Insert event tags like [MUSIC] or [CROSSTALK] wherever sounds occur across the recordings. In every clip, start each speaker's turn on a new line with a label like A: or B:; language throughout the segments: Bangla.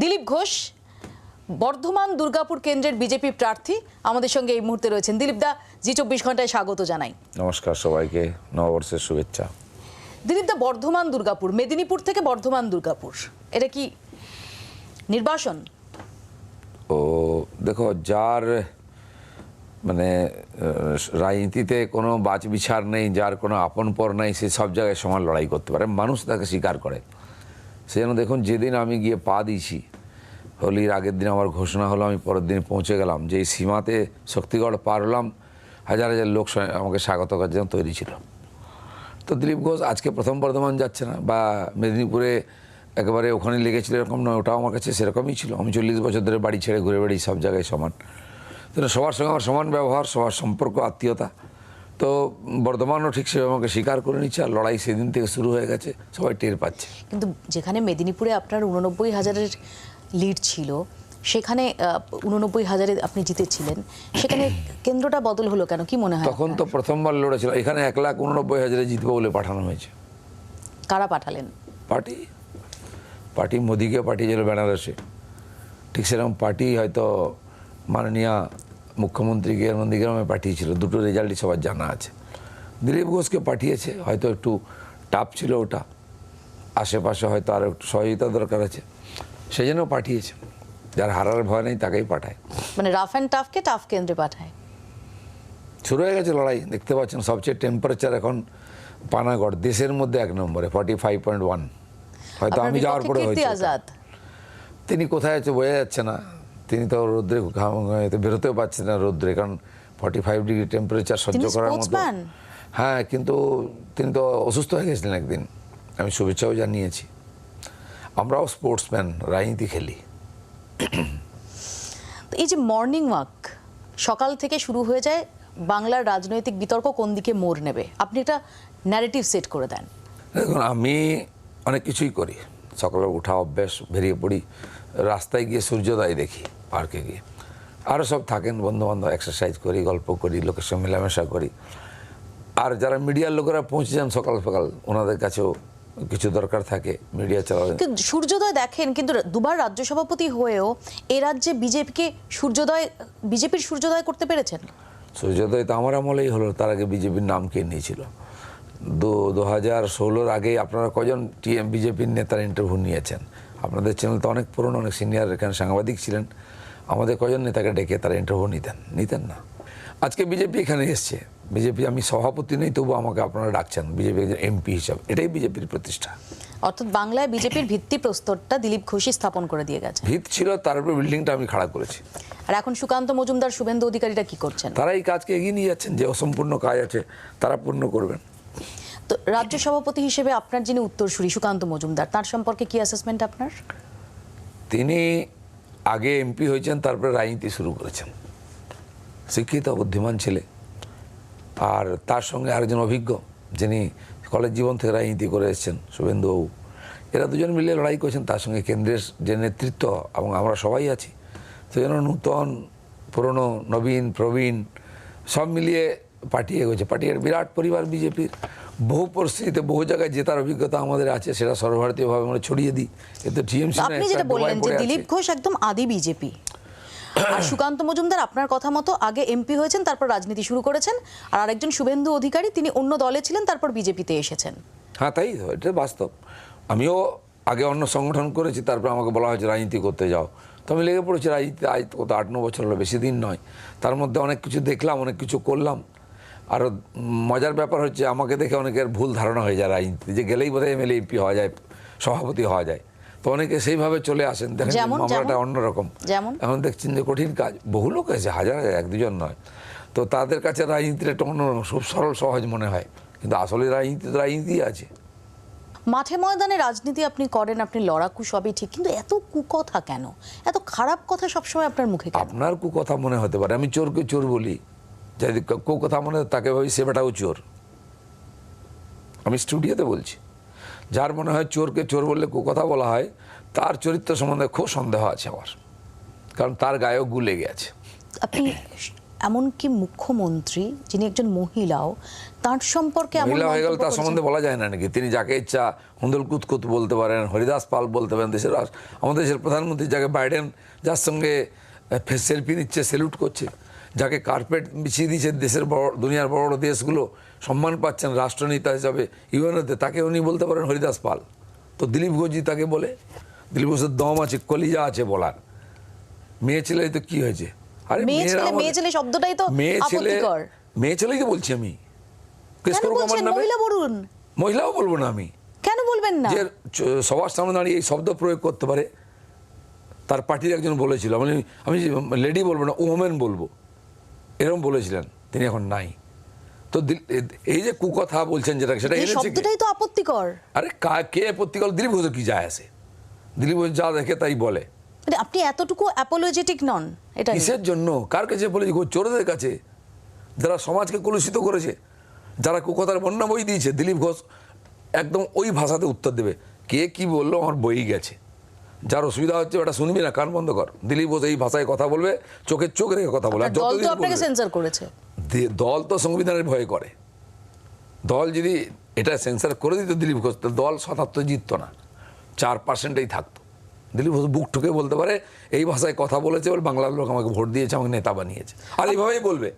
A: দিলীপ ঘোষ বর্ধমান দুর্গাপুর কেন্দ্রের বিজেপি প্রার্থী আমাদের সঙ্গে এই মুহূর্তে রয়েছেন। দিলীপ দা জি চব্বিশ ঘন্টায় স্বাগত জানাই।
B: নমস্কার সবাইকে নববর্ষের শুভেচ্ছা।
A: দিলীপ দা বর্ধমান দুর্গাপুর মেদিনীপুর থেকে বর্ধমান দুর্গাপুর এটা কি নির্বাসন?
B: ও দেখো যার মানে রাজনীতিতে কোনো বাচ বিচার নেই যার কোনো আপন পর নেই সে সব জায়গায় সমান লড়াই করতে পারে। মানুষ তাকে স্বীকার করে। সেই জন্য দেখুন, যেদিন আমি গিয়ে পা দিয়েছি, হোলির আগের দিন আমার ঘোষণা হলো, আমি পরের দিন পৌঁছে গেলাম যে সীমাতে শক্তিগড় পার হলাম, হাজার হাজার লোক আমাকে স্বাগত করার জন্য তৈরি ছিল। তো দিলীপ ঘোষ আজকে প্রথম বর্ধমান যাচ্ছে না, বা মেদিনীপুরে একেবারে ওখানে লেগেছিল এরকম নয়, ওটাও আমার কাছে সেরকমই ছিল। আমি চল্লিশ বছর ধরে বাড়ি ছেড়ে ঘুরে বেড়ি সব জায়গায় সমান। সবার সঙ্গে আমার সমান ব্যবহার, সবার সম্পর্ক, আত্মীয়তা। তো বর্ধমানও ঠিক সেভাবে আমাকে স্বীকার করে নিচ্ছে আর লড়াই সেদিন থেকে শুরু হয়ে গেছে সবাই টের পাচ্ছে।
A: কিন্তু যেখানে মেদিনীপুরে আপনার উননব্বই হাজারের লিড ছিল সেখানে উননব্বই হাজারে আপনি জিতেছিলেন সেখানে কেন্দ্রটা বদল হলো কেন? কি মনে হয়
B: তখন তো প্রথমবার লড়েছিল এখানে এক লাখ উননব্বই হাজারে জিতবো বলে পাঠানো হয়েছে।
A: কারা পাঠালেন?
B: পার্টি? পার্টি মোদিকে পাঠিয়েছিল বেনারসে। ঠিক সেরকম পার্টি হয়তো মাননীয় মুখ্যমন্ত্রীকে নন্দীগ্রামে পাঠিয়েছিল। দুটো রেজাল্টই সবার জানা আছে। দিলীপ ঘোষকে পাঠিয়েছে হয়তো একটু টাফ ছিল ওটা। আশেপাশে হয়তো আরও একটু সহযোগিতা দরকার আছে। সেই জন্য পাঠিয়েছে। যার হারার ভয় নেই তাকেই পাঠায়।
A: মানে রাফ অ্যান্ড টাফকে টাফ কেন্দ্রে পাঠায়?
B: শুরু হয়ে গেছে লড়াই। দেখতে পাচ্ছেন সবচেয়ে টেম্পারেচার এখন পানাগড় দেশের মধ্যে এক নম্বরে ফর্টি ফাইভ পয়েন্ট ওয়ান হয়তো আমি যাওয়ার পরে হয়েছে তিনি কোথায় আছে বোঝা যাচ্ছে না। তিনি তো রোদ্রে বেরোতেও পারছেন না রোদ্রে কারণ ফর্টি ফাইভ ডিগ্রি টেম্পারেচার সহ্য করার মতো হ্যাঁ কিন্তু তিনি তো অসুস্থ হয়ে গেছিলেন একদিন। আমি শুভেচ্ছাও জানিয়েছি। আমরাও স্পোর্টসম্যান রাজনীতি খেলি।
A: তো এই যে মর্নিং ওয়াক সকাল থেকে শুরু হয়ে যায় বাংলার রাজনৈতিক বিতর্ক কোন দিকে মোড় নেবে? আপনি একটা ন্যারেটিভ সেট করে দেন।
B: দেখুন আমি অনেক কিছুই করি। সকালে উঠা অভ্যাস বেরিয়ে পড়ি। রাস্তায় গিয়ে সূর্যোদয় দেখি। পার্কে গিয়ে। আরও সব থাকেন বন্ধুবান্ধব এক্সারসাইজ করি গল্প করি লোকের সঙ্গে মেলামেশা করি। আর যারা মিডিয়ার লোকেরা পৌঁছে যান সকাল সকাল ওনাদের কাছেও কিছু দরকার থাকে মিডিয়া চালানো
A: কিন্তু সূর্যোদয় দেখেন কিন্তু দুবার রাজ্য সভাপতি হয়েও এ রাজ্যে বিজেপিকে সূর্যোদয় বিজেপির সূর্যোদয় করতে পেরেছেন?
B: সূর্যোদয় তো আমার আমলেই হলো তার আগে বিজেপির নাম কে নিয়েছিল। দু দু হাজার ষোলোর আগে আপনারা কজন টিএম বিজেপির নেতার ইন্টারভিউ নিয়েছেন? আপনাদের চ্যানেল তো অনেক পুরনো অনেক সিনিয়র এখানে সাংবাদিক ছিলেন। আমাদের কজন নেতাকে ডেকে তারা ইন্টারভিউ নিতেন? নিতেন না। আজকে বিজেপি এখানে এসছে। বিজেপি আমি সভাপতি নেই তবু আমাকে আপনারা ডাকছেন। বিজেপি এমপি হিসাবে। এটাই বিজেপির প্রতিষ্ঠা।
A: অর্থাৎ বাংলায় বিজেপির ভিত্তি প্রস্তরটা দিলীপ ঘোষই স্থাপন করে দিয়ে গেছে।
B: ভিত ছিল তার উপরে বিল্ডিংটা আমি খাড়া করেছি।
A: আর এখন সুকান্ত মজুমদার শুভেন্দু অধিকারীরা কি করছেন?
B: তারা এই কাজকে এগিয়ে নিয়ে যাচ্ছেন যে অসম্পূর্ণ কাজ আছে তারা পূর্ণ করবেন।
A: তো রাজ্য সভাপতি হিসেবে আপনার যিনি উত্তরসূরি, সুকান্ত মজুমদার, তার সম্পর্কে কি অ্যাসেসমেন্ট আপনার?
B: তিনি আগে এমপি হয়েছেন, তারপরে রাজনীতি শুরু করেছেন। শিক্ষিত, বুদ্ধিমান ছেলে। আর তার সঙ্গে আরেকজন অভিজ্ঞ, যিনি কলেজ জীবন থেকে রাজনীতি করে এসেছেন, শুভেন্দুবাবু। এরা দুজন মিলে লড়াই করেছেন, তার সঙ্গে কেন্দ্রের যে নেতৃত্ব এবং আমরা সবাই আছি সেই জন্য নূতন, পুরনো, নবীন, প্রবীণ, সব মিলিয়ে পার্টি এগোচ্ছে। পার্টির বিরাট পরিবার বিজেপির। বহু পরিস্থিতিতে বহু জায়গায় জেতার অভিজ্ঞতা আমাদের আছে সেটা সর্বভারতীয়ভাবে আমরা ছড়িয়ে দিই। এতে টিএমসি
A: আপনি যেটা বললেন যে দিলীপ ঘোষ একদম আদি বিজেপি। আর সুকান্ত মজুমদার আপনার কথা মতো আগে এমপি হয়েছেন তারপর রাজনীতি শুরু করেছেন আর আরেকজন শুভেন্দু অধিকারী তিনি অন্য দলে ছিলেন তারপর বিজেপিতে এসেছেন।
B: হ্যাঁ তাই তো এটা বাস্তব। আমিও আগে অন্য সংগঠন করেছি তারপর আমাকে বলা হয়েছে রাজনীতি করতে যাও। তো আমি লেগে পড়েছি রাজনীতি আজ কত আট ন বছর হলো বেশি দিন নয়। তার মধ্যে অনেক কিছু দেখলাম অনেক কিছু করলাম। আর মজার ব্যাপার হচ্ছে আমাকে দেখে অনেকের ভুল ধারণা হয়ে যায় রাজনীতি যে গেলেই বোধহয় এমএলএ এমপি হওয়া যায় সভাপতি হওয়া যায়। তো অনেকে সেইভাবে চলে আসেন দেখেন মামলাটা? অন্যরকম। এখন দেখছেন যে কঠিন কাজ বহু লোক আছে হাজার হাজার এক দুজন নয়। তো তাদের কাছে রাজনীতিটা একটা অন্য খুব সরল সহজ মনে হয়। কিন্তু আসলে রাজনীতি তো রাজনীতি আছে।
A: মাঠে ময়দানে রাজনীতি আপনি করেন আপনি লড়াকু সবই ঠিক কিন্তু এত কুকথা কেন? এত খারাপ কথা সবসময় আপনার মুখে
B: আপনার কুকথা মনে হতে পারে আমি চোরকে চোর বলি। যদি ক- কু কথা মনে তাকে ভাবি সে বেটাও চোর। আমি স্টুডিওতে বলছি। যার মনে হয় চোরকে চোর বললে কু কথা বলা হয় তার চরিত্র সম্বন্ধে খুব সন্দেহ আছে আমার। কারণ তার গায়েও গু লেগে আছে।
A: আপনি এমনকি মুখ্যমন্ত্রী যিনি একজন মহিলাও তার সম্পর্কে
B: মহিলা হয়ে গেল তার সম্বন্ধে বলা যায় না নাকি? তিনি যাকে ইচ্ছা হুন্দুল কুতকুত বলতে পারেন হরিদাস পাল বলতে পারেন দেশের আমাদের দেশের প্রধানমন্ত্রী যাকে বাইডেন যার সঙ্গে সেলফি নিচ্ছে সেলুট করছে। যাকে কার্পেট বিছিয়ে দিয়েছে দেশের বড় দুনিয়ার বড় বড় দেশগুলো সম্মান পাচ্ছেন রাষ্ট্রনেতা হিসাবে ইউএনওতে তাকে উনি বলতে পারেন হরিদাস পাল। তো দিলীপ ঘোষজি তাকে বলে দিলীপ ঘোষের দম আছে কলিজা আছে বলার। মেয়ে ছেলে তো কি হয়েছে? আরে
A: মেয়ে ছেলে শব্দটাই তো
B: মেয়ে ছেলে মেয়ে ছেলেই তো বলছি আমি। মহিলাও বলব না আমি।
A: কেন বলবেন না?
B: যে সবার সামনে দাঁড়িয়ে এই শব্দ প্রয়োগ করতে পারে তার পার্টির একজন বলেছিল। আমি আমি লেডি বলব না ওমেন বলব। এরকম বলেছিলেন তিনি এখন নাই। তো এই যে কুকথা বলছেন যেটা সেটা
A: শব্দটাই তো আপত্তিকর।
B: আরে কা- প্রতিকাল দিলীপ ঘোষের কি যায় আসে দিলীপ ঘোষ যা দেখে তাই বলে।
A: আপনি এতটুকু অ্যাপোলজেটিক নন এটা।
B: কিসের জন্য? কার কাছে বলে চোরদের কাছে। যারা সমাজকে কলুষিত করেছে যারা কুকথার বন্যা বই দিয়েছে দিলীপ ঘোষ একদম ওই ভাষাতে উত্তর দেবে। কে কি বলল? আমার বই গেছে। যার অসুবিধা হচ্ছে ওটা শুনবি না কান বন্ধ কর। দিলীপ ঘোষ এই ভাষায় কথা বলবে চোখের চোখ রেখে কথা বলবে,
A: সেন্সর করেছে।
B: দি- দল তো সংবিধানের ভয় করে। দল যদি এটা সেন্সার করে দিত দিলীপ ঘোষ দল শতাব্দ জিততো না। চার পার্সেন্টেই থাকতো। দিলীপ ঘোষ বুক ঠুকে বলতে পারে এই ভাষায় কথা বলেছে বলে বাংলার লোক আমাকে ভোট দিয়েছে আমাকে নেতা বানিয়েছে। আর এইভাবেই বলবে।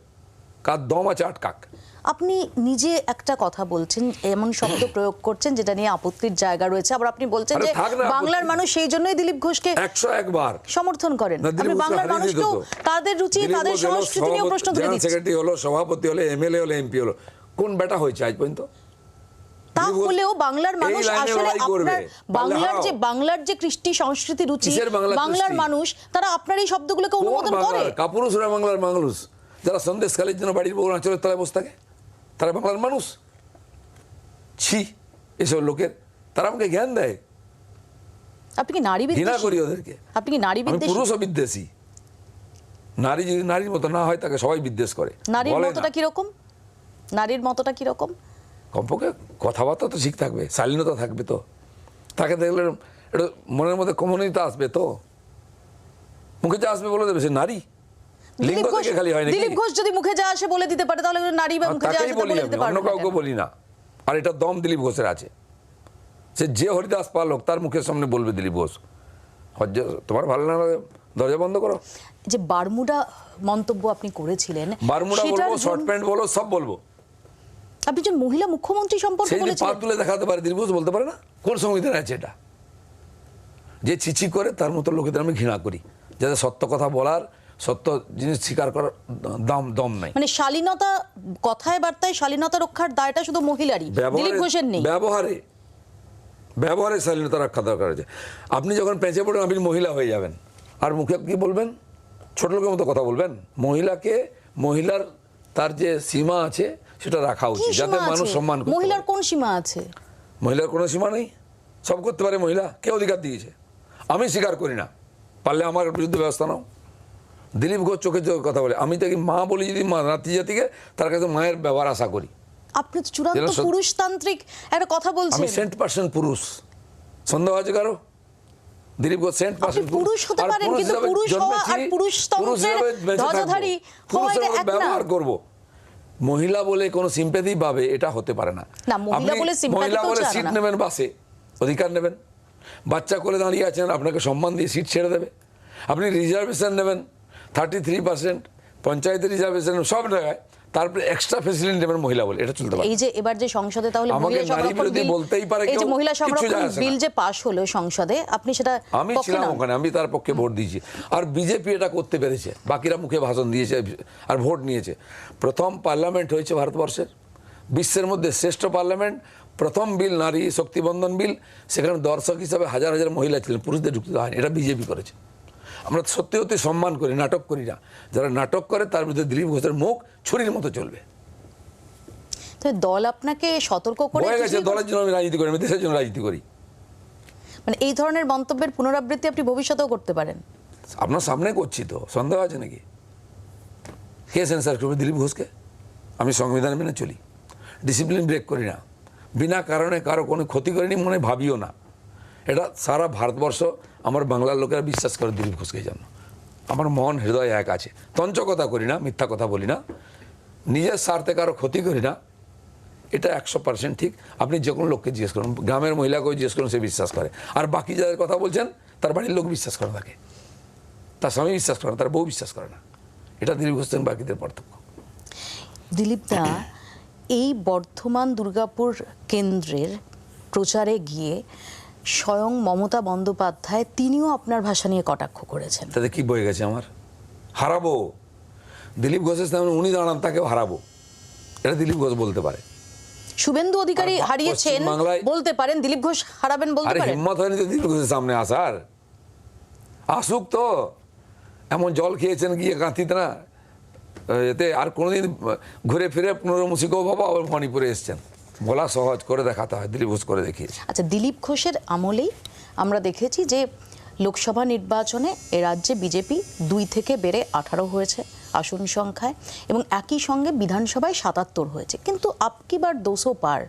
B: কার দম আছে আটকাক
A: আপনি নিজে একটা কথা বলছেন এমন শব্দ [CLEARS THROAT] প্রয়োগ করছেন যেটা নিয়ে আপত্তির জায়গা রয়েছে। আবার আপনি বলছেন যে বাংলার মানুষ সেই জন্যই দিলীপ ঘোষকে
B: একশো একবার।
A: সমর্থন করেন। আপনি বাংলার মানুষকেও
B: তো।
A: তাদের রুচি তাদের সংস্কৃতি
B: সভাপতি-
A: প্রশ্ন তুলে
B: জেনারেল
A: দিচ্ছে।
B: সেক্রেটারি হলো সভাপতি হলো এমএলএ হলো এমপি হলো। কোন বেটা হয়েছে আজ পর্যন্ত?
A: তাহলেও বাংলার মানুষ আসলে আপনার বাংলার যে বাংলার যে কৃষ্টি সংস্কৃতি রুচি বাংলার মানুষ তারা আপনার এই শব্দগুলোকে অনুমোদন করে?
B: কাপুরুষরা বাংলার মানুষ যারা সন্দেশকালের জন্য বাড়ির বউ আঁচলের তলায় বসে থাকে। তারা বাংলার মানুষ। ছি এসব লোকের। তারা আমাকে জ্ঞান দেয়।
A: আপনি কি নারী
B: ঘৃণা করি ওদেরকে।
A: আপনি কি নারী
B: আমি
A: বিদ্বেষী
B: পুরুষও বিদ্বেষী। নারী যদি নারীর মতো না হয় তাকে সবাই বিদ্বেষ করে।
A: নারীর
B: বলে
A: মতটা
B: না।
A: কীরকম? নারীর মতটা কীরকম?
B: কমপক্ষে কথাবার্তা তো ঠিক থাকবে শালীনতা থাকবে তো। তাকে দেখলে মনের মধ্যে কমনীয়তা আসবে তো। মুখে যা আসবে বলে দেবে সে নারী।
A: দিলীপ ঘোষ
B: থেকে খালি হয় নাকি?
A: দিলীপ ঘোষ যদি মুখে যা আসে বলে দিতে পারে তাহলে নারী বা মুখে যা আসে
B: বলে
A: দিতে
B: অন্য কাউকে বলি না। আর এটা দম দিলীপ ঘোষের আছে। সে যে হরিদাস পাল হোক তার মুখের সামনে বলবে দিলীপ ঘোষ। তোমার ভালো না দরজা বন্ধ করো।
A: যে বারমুডা মন্তব্য আপনি করেছিলেন
B: বারমুড়া বলব শর্ট প্যান্ট বলো সব বলব।
A: আপনি একজন মহিলা মুখ্যমন্ত্রী সম্পর্কে
B: পা তুলে দেখাতে পারে দিলীপ ঘোষ বলতে পারে না? কোন সংবিধানে আছে এটা? যে চিচি করে তার মতো লোকেদের আমি ঘৃণা করি। যাদের সত্য কথা বলার সত্য জিনিস স্বীকার করার দাম দম নাই।
A: মানে শালীনতা কথায় বার্তায় শালীনতা রক্ষার দায়টা শুধু মহিলারই। দিলীপ ঘোষের নেই।
B: ব্যবহারে ব্যবহারে শালীনতা রক্ষা দরকার আছে আপনি যখন পেঁচে পড়েন আপনি মহিলা হয়ে যাবেন। আর মুখে কি বলবেন? ছোট লোকের মতো কথা বলবেন? মহিলাকে মহিলার তার যে সীমা আছে সেটা রাখা উচিত যাতে মানুষ সম্মান
A: মহিলার কোন সীমা আছে?
B: মহিলার কোনো সীমা নেই। সব করতে পারে মহিলা। কে অধিকার দিয়েছে? আমি স্বীকার করি না। পারলে আমার বিরুদ্ধে ব্যবস্থা নাও। দিলীপ ঘোষ চোখে চোখে কথা বলে। আমি তাকে মা বলি যদি মা নাতি জাতিকে তার কাছে মায়ের ব্যবহার আশা করি।
A: আপনি তো চূড়ান্ত পুরুষতান্ত্রিক একটা কথা
B: আমি
A: বলছেন।
B: সেন্ট পার্সেন্ট পুরুষ। সন্দেহ আছে কারও? দিলীপ ঘোষ সেন্ট পার্সেন্ট
A: পুরুষ। হতে পারেন, কিন্তু পুরুষ হওয়া আর পুরুষতন্ত্রের ধ্বজাধারী হওয়া এটা এক
B: ব্যবহার করব। মহিলা বলে কোনো সিম্প্যাথি পাবে এটা হতে পারে না।
A: মহিলা বলে
B: মহিলা বলে সিট নেবেন বাসে অধিকার নেবেন। বাচ্চা কোলে দাঁড়িয়ে আছেন আপনাকে সম্মান দিয়ে সিট ছেড়ে দেবে। আপনি রিজার্ভেশন নেবেন। থার্টি থ্রি পার্সেন্ট পঞ্চায়েতের রিজার্ভেশন সব জায়গায় তারপরে এক্সট্রা ফেসিলিটি নেবেন মহিলা বলে এটা চলতে পারে।
A: এই যে এবার যে সংসদে তাহলে
B: আমাকে নারী বিরোধী
A: বিল
B: বলতেই পারে
A: এই যে মহিলা সংরক্ষণ। বিল যে পাশ হলো সংসদে আপনি সেটা
B: আমি ছিলাম ওখানে আমি তার পক্ষে ভোট দিয়েছি। আর বিজেপি এটা করতে পেরেছে বাকিরা মুখে ভাষণ দিয়েছে আর ভোট নিয়েছে। প্রথম পার্লামেন্ট হয়েছে ভারতবর্ষের বিশ্বের মধ্যে শ্রেষ্ঠ পার্লামেন্ট প্রথম বিল নারী শক্তিবন্ধন বিল সেখানে দর্শক হিসাবে হাজার হাজার মহিলা ছিলেন পুরুষদের দেওয়া হয়নি এটা বিজেপি করেছে। আমরা সত্যি সত্যি সম্মান করি নাটক করি না। যারা নাটক করে তার বিরুদ্ধে দিলীপ ঘোষের মুখ ছুরির মতো চলবে।
A: দল আপনাকে সতর্ক করে
B: হয়ে গেছে দলের জন্য আমি রাজনীতি করি আমি দেশের জন্য রাজনীতি করি।
A: মানে এই ধরনের মন্তব্যের পুনরাবৃত্তি আপনি ভবিষ্যতেও করতে পারেন।
B: আপনার সামনে করছি তো সন্দেহ আছে নাকি? কে সেন্সার করবে দিলীপ ঘোষকে? আমি সংবিধান মেনে চলি। ডিসিপ্লিন ব্রেক করি না। বিনা কারণে কারও কোনো ক্ষতি করিনি মনে ভাবিও না। এটা সারা ভারতবর্ষ আমার বাংলার লোকেরা বিশ্বাস করে দিলীপ ঘোষকে জন্য। আমার মন, হৃদয় এক আছে। তঞ্চ কথা করি না, মিথ্যা কথা বলি না। নিজের স্বার্থে কারও ক্ষতি করি না। এটা একশো পার্সেন্ট ঠিক। আপনি যে কোনো লোককে জিজ্ঞেস করুন, গ্রামের মহিলাকেও জিজ্ঞেস করুন, সে বিশ্বাস করে। আর বাকি যাদের কথা বলছেন, তার বাড়ির লোক বিশ্বাস করে তাকে তার স্বামী বিশ্বাস করে না, তার বউ বিশ্বাস করে না। এটা দিলীপ ঘোষ বাকিদের পার্থক্য।
A: দিলীপ দা এই বর্ধমান দুর্গাপুর কেন্দ্রের প্রচারে গিয়ে স্বয়ং মমতা বন্দ্যোপাধ্যায় তিনিও আপনার ভাষা নিয়ে কটাক্ষ করেছেন।
B: তাতে কি বয়ে গেছে আমার? হারাবো। দিলীপ ঘোষের সামনে উনি দাঁড়ান তাকেও হারাবো। এটা দিলীপ ঘোষ বলতে পারে।
A: শুভেন্দু অধিকারী হারিয়েছেন বলতে পারেন দিলীপ ঘোষ হারাবেন বলতে পারেন?
B: হিম্মত হয়নি তো দিলীপ ঘোষের সামনে আসার। আসুক তো। এমন জল খেয়েছেন গিয়ে কাঁথিতে না। এতে আর কোনোদিন ঘুরে ফিরে পুনর মুসিকেও বাবা আবার মণিপুরে এসছেন। বলা সহজ করে দেখাতে হয় দিলীপ ঘোষ করে দেখিয়েছে।
A: আচ্ছা দিলীপ ঘোষের আমলেই আমরা দেখেছি যে লোকসভা নির্বাচনে এ রাজ্যে বিজেপি দুই থেকে বেড়ে আঠারো হয়েছে আসন সংখ্যায় এবং একই সঙ্গে বিধানসভায় সাতাত্তর হয়েছে। কিন্তু আপকিবার দোষো পার?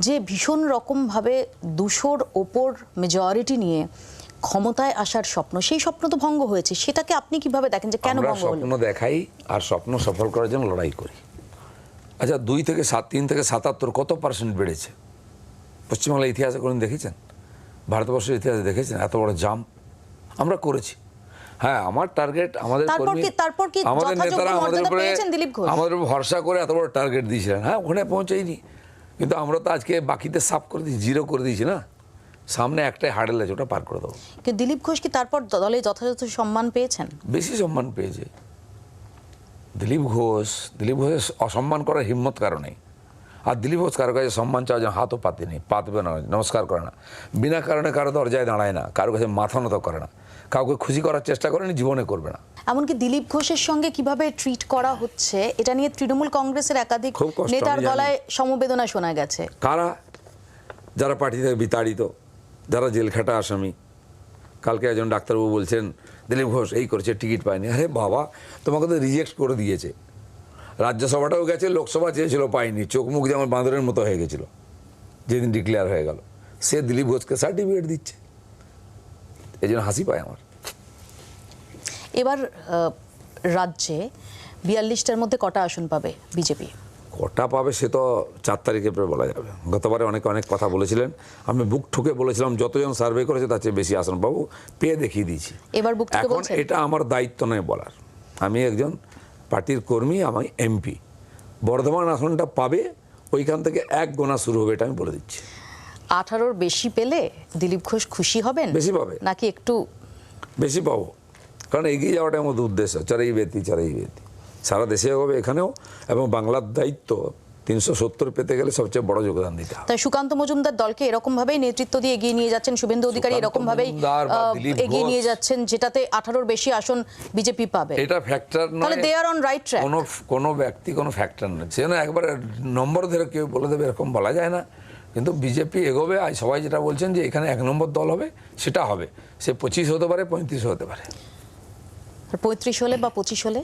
A: যে ভীষণ রকমভাবে দুশোর ওপর মেজরিটি নিয়ে ক্ষমতায় আসার স্বপ্ন সেই স্বপ্ন তো ভঙ্গ হয়েছে। সেটাকে আপনি কীভাবে দেখেন যে কেন ভঙ্গ হলো?
B: স্বপ্ন দেখাই আর স্বপ্ন সফল করার জন্য লড়াই করি। আচ্ছা দুই থেকে সাত তিন থেকে সাতাত্তর কত পার্সেন্ট বেড়েছে? পশ্চিমবাংলার ইতিহাসে কোনদিন দেখেছেন? ভারতবর্ষের ইতিহাসে দেখেছেন? এত বড় জাম আমরা করেছি। হ্যাঁ আমার টার্গেট আমাদের আমাদের নেতারা আমাদের উপরে
A: দিলীপ
B: আমাদের উপর ভরসা করে এত বড় টার্গেট দিয়েছিলেন। হ্যাঁ ওখানে পৌঁছাইনি। কিন্তু আমরা তো আজকে বাকিতে সাফ করে দিয়েছি জিরো করে দিয়েছি না? সামনে একটাই হার্ডেল আছে ওটা পার করে দেবো।
A: দিলীপ ঘোষ কি তারপর দলে যথাযথ সম্মান পেয়েছেন?
B: বেশি সম্মান পেয়েছে। দিলীপ ঘোষ দিলীপ ঘোষের অসম্মান করার হিম্মত কারণে আর দিলীপ ঘোষ কারও কাছে সম্মান চাওয়ার জন্য হাতও পাতেনি পাতবে না নমস্কার করে না। বিনা কারণে কারও দরজায় দাঁড়ায় না কারও কাছে মাথা নত করে না কাউকে খুশি করার চেষ্টা করেনি জীবনে করবে না।
A: এমনকি দিলীপ ঘোষের সঙ্গে কীভাবে ট্রিট করা হচ্ছে এটা নিয়ে তৃণমূল কংগ্রেসের একাধিক নেতার গলায় সমবেদনা শোনা গেছে।
B: কারা? যারা পার্টি থেকে বিতাড়িত যারা জেল খাটা আসামি কালকে একজন ডাক্তারবাবু বলছেন, দিলীপ ঘোষ, এই করেছে, টিকিট পায়নি। আরে বাবা, তোমাকে তো রিজেক্ট করে দিয়েছে। রাজ্যসভাটাও গেছে, লোকসভা চেয়েছিল, পায়নি। চোখ মুখ যেমন বাঁদরের মতো হয়ে গেছিল, যেদিন ডিক্লেয়ার হয়ে গেল। সে দিলীপ ঘোষকে সার্টিফিকেট দিচ্ছে। এই জন্য হাসি পায় আমার।
A: এবার রাজ্যে বিয়াল্লিশটার মধ্যে কটা আসন পাবে বিজেপি?
B: কটা পাবে সে তো চার তারিখে বলা যাবে। গতবারে অনেকে অনেক কথা বলেছিলেন। আমি বুক ঠুকে বলেছিলাম যতজন সার্ভে করেছে তার চেয়ে বেশি আসন পাবো। পেয়ে দেখিয়ে দিয়েছি।
A: এবার বুক
B: এখন এটা আমার দায়িত্ব নয় বলার। আমি একজন পার্টির কর্মী আমি এমপি। বর্ধমান আসনটা পাবে ওইখান থেকে এক গোনা শুরু হবে এটা আমি বলে দিচ্ছি।
A: আঠারোর বেশি পেলে দিলীপ ঘোষ খুশি হবেন?
B: বেশি পাবে।
A: নাকি একটু
B: বেশি পাবো। কারণ এগিয়ে যাওয়াটা আমাদের উদ্দেশ্য। চড়াই বেতি চড়াই বেতি। সারা দেশে হবে এখানেও এবং বাংলার দায়িত্ব তিনশো সত্তর পেতে গেলে সবচেয়ে বড় যোগদান দিতে হবে।
A: তাই সুকান্ত মজুমদার দলকে এরকম ভাবেই নেতৃত্ব দিয়ে এগিয়ে নিয়ে যাচ্ছেন শুভেন্দু অধিকারী এরকম ভাবেই এগিয়ে নিয়ে যাচ্ছেন যেটাতে আঠারোর বেশি আসন বিজেপি পাবে।
B: এটা ফ্যাক্টর
A: তাহলে they are on right track.
B: কোনো কোনো ব্যক্তি কোনো ফ্যাক্টর নয়। সে না একবার নম্বর ধরে কেউ বলে দেবে এরকম বলা যায় না। কিন্তু বিজেপি এগোবে আর সবাই যেটা বলছেন যে এখানে এক নম্বর দল হবে সেটা হবে। সে পঁচিশ হতে পারে পঁয়ত্রিশ হতে পারে।
A: পঁয়ত্রিশ হলে বা পঁচিশ হলে?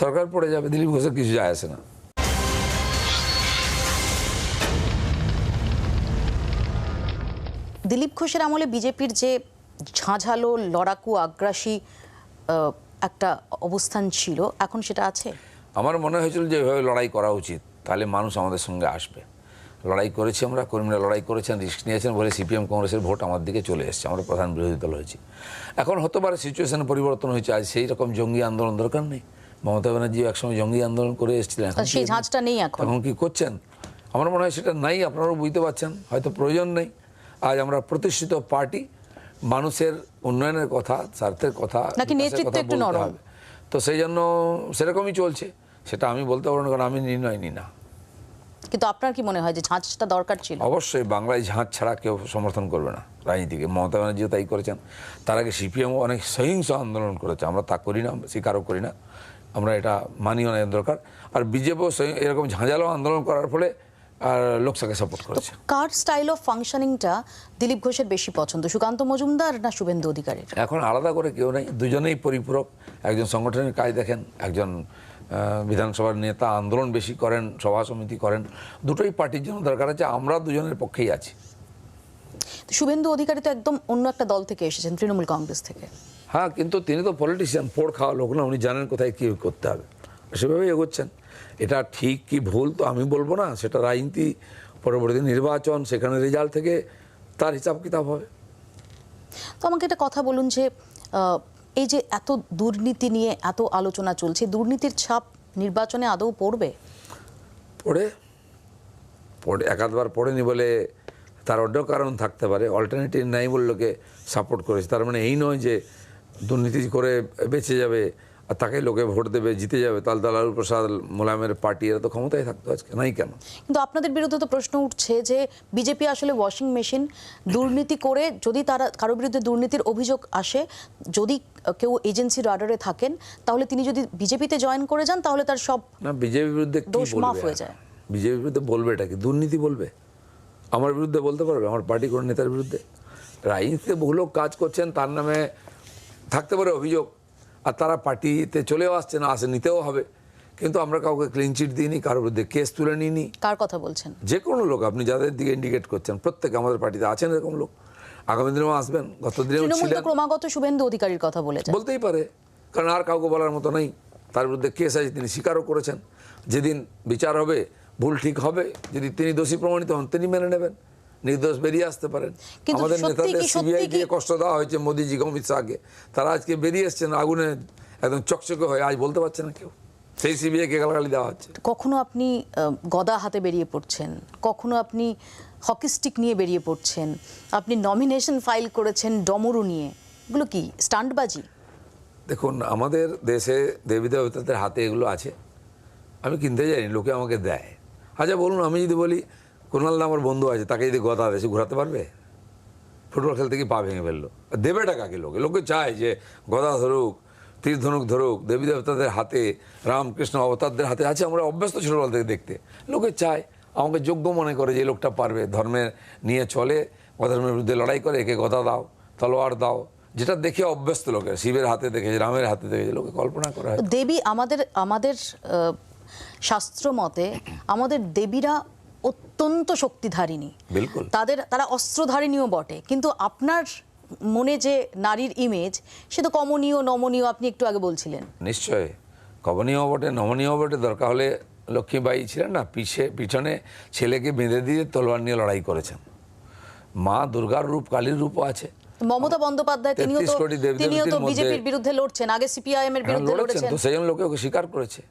B: সরকার পড়ে যাবে দিলীপ ঘোষের কিছু যায় আসে না।
A: দিলীপ ঘোষের আমলে বিজেপির যে ঝাঁঝালো লড়াকু আগ্রাসী একটা অবস্থান ছিল এখন সেটা আছে?
B: আমার মনে হয়েছিল যে এভাবে লড়াই করা উচিত তাহলে মানুষ আমাদের সঙ্গে আসবে। লড়াই করেছি আমরা কর্মীরা লড়াই করেছেন রিস্ক নিয়েছেন বলে সিপিএম কংগ্রেসের ভোট আমার দিকে চলে এসেছে আমরা প্রধান বিরোধী দল হয়েছি। এখন হতে পারে সিচুয়েশন পরিবর্তন হয়েছে আজ সেই রকম জঙ্গি আন্দোলন দরকার নেই। মমতা ব্যানার্জি একসময় জঙ্গি আন্দোলন করে এসেছিলেন এখন
A: সেই
B: কি-
A: নেই এখন।
B: এখন কি করছেন? আমার মনে হয় সেটা নাই আপনারাও বুঝতে পারছেন হয়তো প্রয়োজন নেই। আজ আমরা প্রতিষ্ঠিত পার্টি মানুষের উন্নয়নের কথা স্বার্থের কথা
A: নাকি নেতৃত্ব একটু নরম?
B: তো সেই জন্য সেরকমই চলছে সেটা আমি বলতে পারব না কারণ আমি নির্ণয় নিই না।
A: কিন্তু আপনার কি মনে হয় যে ঝাঁজটা দরকার ছিল?
B: অবশ্যই বাংলায় ঝাঁজ ছাড়া কেউ সমর্থন করবে না রাজনীতিকে। মমতা ব্যানার্জিও তাই করেছেন। তার আগে সিপিএমও অনেক সহিংস আন্দোলন করেছে আমরা তা করি না স্বীকারও করি না। আমরা এটা মানিও না এর দরকার। আর বিজেপিও এরকম ঝাঁঝালো আন্দোলন করার ফলে আর লোকসাকে সাপোর্ট করেছে।
A: কার স্টাইল অফ ফাংশনিংটা দিলীপ ঘোষের বেশি পছন্দ? সুকান্ত মজুমদার না শুভেন্দু অধিকারীর?
B: এখন আলাদা করে কেউ নেই দুজনেই পরিপূরক। একজন সংগঠনের কাজ দেখেন একজন বিধানসভার নেতা আন্দোলন বেশি করেন সভা সমিতি করেন দুটোই পার্টির জন্য দরকার আছে আমরা দুজনের পক্ষেই আছি।
A: শুভেন্দু অধিকারী তো একদম অন্য একটা দল থেকে এসেছেন তৃণমূল কংগ্রেস থেকে।
B: হ্যাঁ কিন্তু তিনি তো পলিটিশিয়ান পোড় খাওয়া লোক না উনি জানেন কোথায় কী করতে হবে। সেভাবেই এগোচ্ছেন। এটা ঠিক কি ভুল তো আমি বলব না সেটা রাজনীতি পরবর্তী নির্বাচন সেখানে রেজাল্ট থেকে তার হিসাব কিতাব হবে।
A: তো আমাকে একটা কথা বলুন যে এই যে এত দুর্নীতি নিয়ে এত আলোচনা চলছে দুর্নীতির ছাপ নির্বাচনে আদৌ পড়বে?
B: পড়ে। পড়ে একাধবার পড়েনি বলে তার অন্য কারণ থাকতে পারে। অল্টারনেটিভ নাই বললোকে সাপোর্ট করেছে। তার মানে এই নয় যে দুর্নীতি করে বেঁচে যাবে আর তাকে লোকে ভোট দেবে জিতে যাবে তাল তালালু প্রসাদ মোলায়েমের পার্টি এরা তো ক্ষমতায় থাকতো আজকে নাই কেন?
A: কিন্তু আপনাদের বিরুদ্ধে তো প্রশ্ন উঠছে যে বিজেপি আসলে ওয়াশিং মেশিন দুর্নীতি করে যদি তারা কারও বিরুদ্ধে দুর্নীতির অভিযোগ আসে যদি কেউ এজেন্সি রাডারে থাকেন তাহলে তিনি যদি বিজেপিতে জয়েন করে যান তাহলে তার সব
B: না বিজেপির বিরুদ্ধে কি
A: দোষ মাফ হয়ে যায়।
B: বিজেপির বিরুদ্ধে বলবে এটা কি? দুর্নীতি বলবে? আমার বিরুদ্ধে বলতে পারবে? আমার পার্টি কোনো নেতার বিরুদ্ধে? রাজনীতিতে বহু লোক কাজ করছেন তার নামে থাকতে পারে অভিযোগ। আর তারা পার্টিতে চলেও আসছে না আসে নিতেও হবে। কিন্তু আমরা কাউকে ক্লিন চিট দিইনি কারোর বিরুদ্ধে কেস তুলে নিইনি।
A: কার কথা বলছেন?
B: যে কোনো লোক আপনি যাদের দিকে ইন্ডিকেট করছেন প্রত্যেকে আমাদের পার্টিতে আছেন এরকম লোক। আগামী দিনেও আসবেন গত দিনেও ছিলেন।
A: ক্রমাগত শুভেন্দু অধিকারীর কথা বলে
B: বলতেই পারে কারণ আর কাউকে বলার মতো নেই। তার বিরুদ্ধে কেস আছে তিনি স্বীকারও করেছেন। যেদিন বিচার হবে ভুল ঠিক হবে। যদি তিনি দোষী প্রমাণিত হন তিনি মেনে নেবেন। নির্দোষ বেরিয়ে আসতে পারেন। আমাদের নেতাদের সিবিআই দিয়ে কষ্ট দেওয়া হয়েছে মোদিজি অমিত শাহকে। তারা আজকে বেরিয়ে এসছেন আগুনে একদম চকচকে হয়ে আজ বলতে পারছে না কেউ। সেই সিবিআইকে গালাগালি দেওয়া হচ্ছে।
A: কখনো আপনি গদা হাতে বেরিয়ে পড়ছেন? কখনো আপনি হকি স্টিক নিয়ে বেরিয়ে পড়ছেন? আপনি নমিনেশন ফাইল করেছেন ডমরু নিয়ে। এগুলো কি স্টান্টবাজি?
B: দেখুন আমাদের দেশে দেবী দেবতাদের হাতে এগুলো আছে। আমি কিনতে যাইনি লোকে আমাকে দেয়। আচ্ছা বলুন আমি যদি বলি কুণাল দা আমার বন্ধু আছে, তাকে যদি গদা দেশে ঘোরাতে পারবে? ফুটবল খেলতে কি পা ভেঙে ফেলল। দেবেটা কাকে লোকে? লোকে চায় যে গদা ধরুক, তীর ধনুক ধরুক, দেবী দেবতাদের হাতে, রামকৃষ্ণ অবতারদের হাতে। আছে আমরা অভ্যস্ত ছোটবেলা থেকে দেখতে। লোকে চায়, আমাকে যোগ্য মনে করে যে লোকটা পারবে। ধর্মের নিয়ে চলে অধর্মের বিরুদ্ধে লড়াই করে, একে গদা দাও, তলোয়ার দাও। যেটা দেখে অভ্যস্ত লোকের, শিবের হাতে দেখেছে, রামের হাতে দেখেছে, লোকে কল্পনা করা। হয়
A: দেবী আমাদের আমাদের শাস্ত্র মতে আমাদের দেবীরা অত্যন্ত শক্তিধারিণী। তাদের তারা অস্ত্রধারিণীও বটে। কিন্তু আপনার মনে যে নারীর ইমেজ সে তো কমনীয় নমনীয় আপনি একটু আগে বলছিলেন।
B: নিশ্চয়। কবনীয় বটে নমনীয় বটে দরকার হলে লক্ষ্মীবাই ছিলেন না পিছে পিছনে ছেলেকে বেঁধে দিয়ে তলোয়ার নিয়ে লড়াই করেছেন। মা দুর্গার রূপ কালীর রূপও আছে।
A: মমতা বন্দ্যোপাধ্যায় তিনিও তো
B: 33 কোটি
A: তিনিও তো বিজেপির বিরুদ্ধে লড়ছেন আগে সিপিআইএম এর
B: হ্যাঁ,
A: বিরুদ্ধে
B: লড়েছেন
A: লড়েছেন।
B: তো সেই লোকে ওকে স্বীকার করেছে।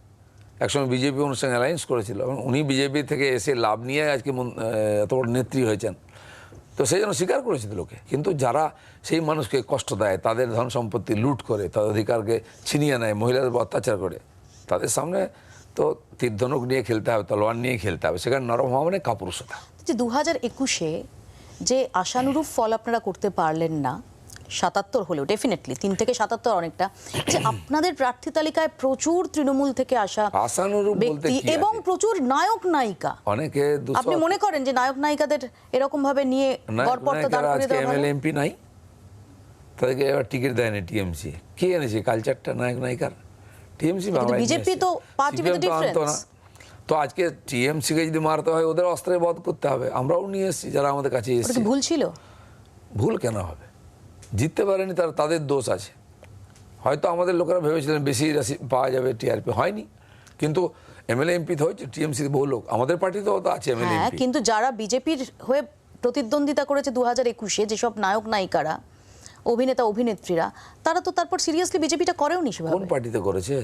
B: একসময় বিজেপি ওনার সঙ্গে অ্যালায়েন্স করেছিল উনি বিজেপি থেকে এসে লাভ নিয়ে আজকে এত বড় নেত্রী হয়েছেন। তো সেই জন্য স্বীকার করেছিল লোকে কিন্তু যারা সেই মানুষকে কষ্ট দেয়, তাদের ধন সম্পত্তি লুট করে, তাদের অধিকারকে ছিনিয়ে নেয়, মহিলাদের অত্যাচার করে, তাদের সামনে তো তীর্ধনুক নিয়ে খেলতে হবে, তলোয়ার নিয়ে খেলতে হবে। সেখানে নরম হওয়া মানে কাপুরুষতা।
A: যে দু হাজার একুশে যে আশানুরূপ ফল আপনারা করতে পারলেন না সাতাত্তর হলেও ডেফিনেটলি তিন থেকে সাতাত্তর অনেকটা। যে আপনাদের প্রার্থী তালিকায় প্রচুর তৃণমূল থেকে আসা ব্যক্তি এবং প্রচুর নায়ক নায়িকা।
B: অনেকে
A: আপনি মনে করেন যে নায়ক নায়িকাদের এরকম ভাবে নিয়ে গড়পড়তা দাঁড় করে দেওয়া
B: এমপি নাই। তাদেরকে এবার টিকিট দেয়নি টিএমসি কে এনেছে কালচারটা নায়ক নায়িকার? টিএমসি এসেছে।
A: তো with a
B: CPM তো. না। আজকে টিএমসি কে যদি মারতে হয় ওদের অস্ত্রে বধ করতে হবে। আমরাও নিয়ে এসেছি যারা আমাদের কাছে এসেছে।
A: ভুল ছিল?
B: ভুল কেন হবে? জিততে পারেনি তার তাদের দোষ আছে। হয়তো আমাদের লোকেরা ভেবেছিলেন বেশি রাশি পাওয়া যাবে টিআরপি হয়নি। কিন্তু এমএলএ এমপি তো হয়েছে টিএমসি বহু লোক। আমাদের পার্টিতেও তো আছে এমএলএ
A: হ্যাঁ কিন্তু যারা বিজেপির হয়ে প্রতিদ্বন্দ্বিতা করেছে দু হাজার একুশে যেসব নায়ক নায়িকারা অভিনেতা অভিনেত্রীরা তারা তো তারপর সিরিয়াসলি বিজেপিটা করেওনি
B: কোন
A: সেভাবে
B: পার্টিতে করেছে?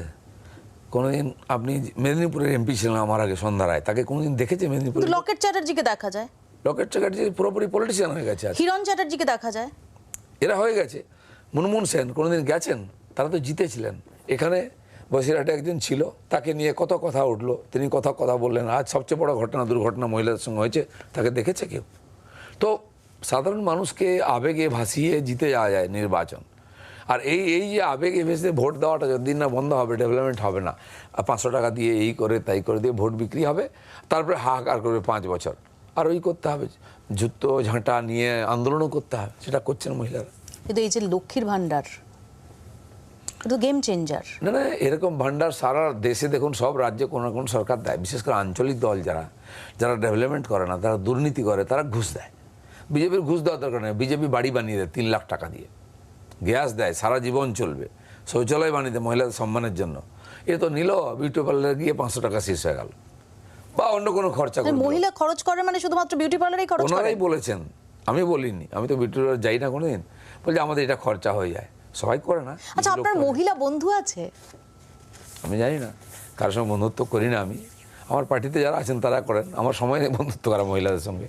B: কোনোদিন আপনি মেদিনীপুরের এমপি ছিলেন আমার আগে সন্ধ্যা রায় তাকে কোনোদিন দেখেছে মেদিনীপুরে
A: লকেট চ্যাটার্জিকে দেখা যায়।
B: লকেট চ্যাটার্জি পুরোপুরি পলিটিশিয়ান হয়ে গেছে।
A: হিরণ চ্যাটার্জিকে দেখা যায়।
B: এরা হয়ে গেছে। মুনমুন সেন কোনোদিন গেছেন? তারা তো জিতেছিলেন। এখানে বসিরহাটে একজন ছিল, তাকে নিয়ে কত কথা উঠল, তিনি কথা কথা বললেন, আজ সবচেয়ে বড় ঘটনা, দুর্ঘটনা মহিলাদের সঙ্গে হয়েছে, তাকে দেখেছে কেউ? তো সাধারণ মানুষকে আবেগে ভাসিয়ে জিতে যাওয়া যায় নির্বাচন। আর এই এই যে আবেগে ভেসে ভোট দেওয়াটা যতদিন না বন্ধ হবে ডেভেলপমেন্ট হবে না, আর পাঁচশো টাকা দিয়ে এই করে, তাই করে দিয়ে ভোট বিক্রি হবে, তারপরে হাহাকার করবে পাঁচ বছর। আর ওই করতে হবে। জুতো ঝাঁটা নিয়ে আন্দোলনও করতে হবে সেটা করছেন মহিলারা।
A: কিন্তু এই যে লক্ষ্মীর ভান্ডার এটা গেম চেঞ্জার
B: না না এরকম ভান্ডার সারা দেশে দেখুন সব রাজ্যে কোনো না কোনো সরকার দেয় বিশেষ করে আঞ্চলিক দল যারা যারা ডেভেলপমেন্ট করে না তারা দুর্নীতি করে তারা ঘুষ দেয়। বিজেপির ঘুষ দেওয়ার দরকার নেই বিজেপি বাড়ি বানিয়ে দেয় তিন লাখ টাকা দিয়ে। গ্যাস দেয় সারা জীবন চলবে শৌচালয় বানিয়ে দেয় মহিলাদের সম্মানের জন্য। এ তো নিল বিউটি পার্লারে গিয়ে পাঁচশো টাকা শেষ হয়ে গেল। বা অন্য কোনো খরচা
A: মানে
B: করল।
A: মহিলা খরচ করে মানে শুধুমাত্র বিউটি পার্লারেই খরচ করে?
B: ওনারাই বলেছেন। আমি বলিনি। আমি তো বিউটি পার্লার যাই না কোনোদিন। বলছে আমাদের এটা খরচা হয়ে যায়। সবাই করে না
A: আচ্ছা আপনার মহিলা বন্ধু আছে?
B: আমি জানি না। কারোর সঙ্গে বন্ধুত্ব করি না আমি। আমার পার্টিতে যারা আছেন তারা করেন। আমার সময় নেই বন্ধুত্ব করা মহিলাদের সঙ্গে।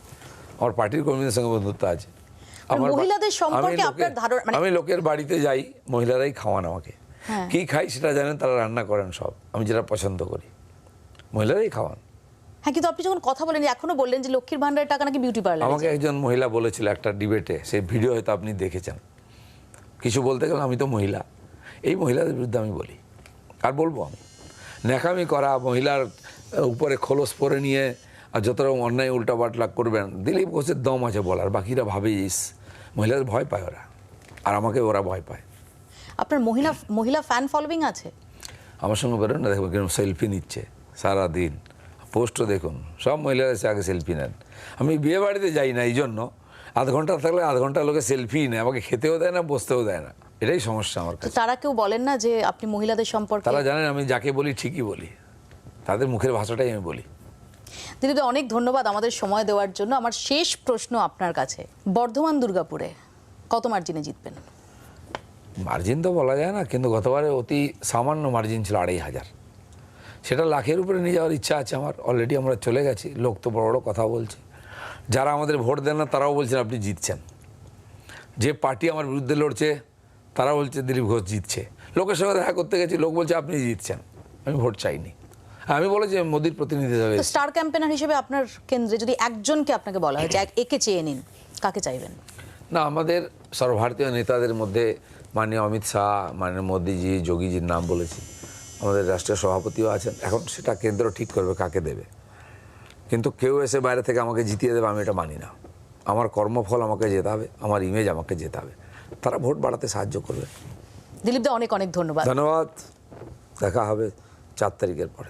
B: আমার পার্টির কর্মীদের সঙ্গে বন্ধুত্ব আছে। আমার
A: মহিলাদের সম্পর্কে
B: আমি লোকের-
A: আপনার ধারণা মানে-
B: আমি লোকের বাড়িতে যাই মহিলারাই খাওয়ান আমাকে।
A: হ্যাঁ।
B: কি খাই সেটা জানেন তারা রান্না করেন সব। আমি যেটা পছন্দ করি মহিলারাই খাওয়ান।
A: হ্যাঁ কিন্তু আপনি যখন কথা বলেন এখনও বললেন যে লক্ষ্মীর ভান্ডারের টাকা নাকি বিউটি পার্লার
B: আমাকে একজন মহিলা বলেছিল একটা ডিবেটে সেই ভিডিও হয়তো আপনি দেখেছেন। কিছু বলতে গেলে আমি তো মহিলা। এই মহিলাদের বিরুদ্ধে আমি বলি। আর বলব আমি। ন্যাকামি করা মহিলার উপরে খোলস পরে নিয়ে আর যত রকম অন্যায় উল্টা পাল্টা করবেন দিলীপ ঘোষের দম আছে বলার বাকিরা ভাবে ইস মহিলাদের ভয় পায় ওরা। আর আমাকে ওরা ভয় পায়।
A: আপনার মহিলা মহিলা ফ্যান ফলোইং আছে?
B: আমার সঙ্গে বেরোন না দেখব কীরকম সেলফি নিচ্ছে সারা দিন পোস্টও দেখুন সব মহিলারা এসে আগে সেলফি নেন। আমি বিয়ে বাড়িতে যাই না এই জন্য আধ ঘণ্টা থাকলে আধ ঘণ্টা লোকে সেলফি নেয় আমাকে খেতেও দেয় না বসতেও দেয় না। এটাই সমস্যা আমার কাছে।
A: তারা কেউ বলেন না যে আপনি মহিলাদের সম্পর্কে?
B: তারা জানেন আমি যাকে বলি ঠিকই বলি। তাদের মুখের ভাষাটাই আমি বলি।
A: দিদিদি অনেক ধন্যবাদ আমাদের সময় দেওয়ার জন্য। আমার শেষ প্রশ্ন আপনার কাছে। বর্ধমান দুর্গাপুরে কত মার্জিনে জিতবেন?
B: মার্জিন তো বলা যায় না কিন্তু গতবারে অতি সামান্য মার্জিন ছিল আড়াই হাজার। সেটা লাখের উপরে নিয়ে যাওয়ার ইচ্ছা আছে আমার। অলরেডি আমরা চলে গেছি লোক তো বড় বড় কথা বলছে। যারা আমাদের ভোট দেন না তারাও বলছেন আপনি জিতছেন। যে পার্টি আমার বিরুদ্ধে লড়ছে তারা বলছে দিলীপ ঘোষ জিতছে। লোকের সঙ্গে দেখা করতে গেছি লোক বলছে আপনি জিতছেন আমি ভোট চাইনি। আমি বলেছি আমি মোদির প্রতিনিধি হিসাবে
A: স্টার ক্যাম্পেনার হিসেবে আপনার কেন্দ্রে যদি একজনকে আপনাকে বলা হয় যে এক- একে চেয়ে নিন কাকে চাইবেন?
B: না আমাদের সর্বভারতীয় নেতাদের মধ্যে মাননীয় অমিত শাহ মাননীয় মোদিজি যোগীজির নাম বলেছি। আমাদের রাষ্ট্রীয় সভাপতিও আছেন। এখন সেটা কেন্দ্র ঠিক করবে কাকে দেবে? কিন্তু কেউ এসে বাইরে থেকে আমাকে জিতিয়ে দেবে আমি এটা মানি না। আমার কর্মফল আমাকে যেতে হবে আমার ইমেজ আমাকে যেতে হবে। তারা ভোট বাড়াতে সাহায্য করবে।
A: দিলীপ দা অনেক অনেক ধন্যবাদ।
B: ধন্যবাদ। দেখা হবে চার তারিখের পরে।